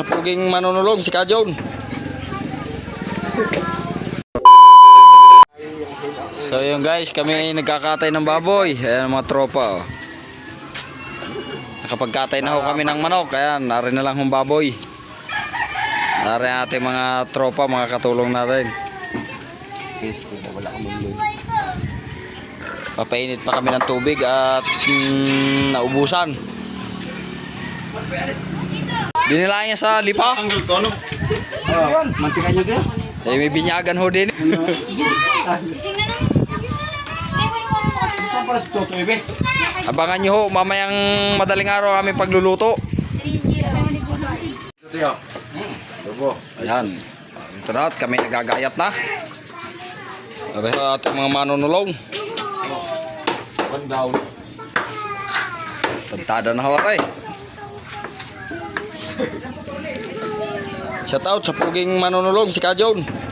Puging manunulog si Kajon. So yun guys, kami ay nagkakatay ng baboy. Ayan mga tropa. Oh. Nakapagkatay na ho kami ng manok. Ayan, narin na lang hong baboy. Narin ang ating mga tropa, mga katulong natin. Papainit pa kami ng tubig at mm, naubusan. Dinila niya sa lipa. Tanggal to ano? Ah, mantika din. Eh, may binyagan ho din. Ibe? Abangan nyo ho, mamayang madaling araw kami pagluluto. Ayan. Ito na, kami nagagayat na. Sabi sa ating mga manunulong. One down. Tantada na ho aray. Shout out sa puging manunulong si Kajon.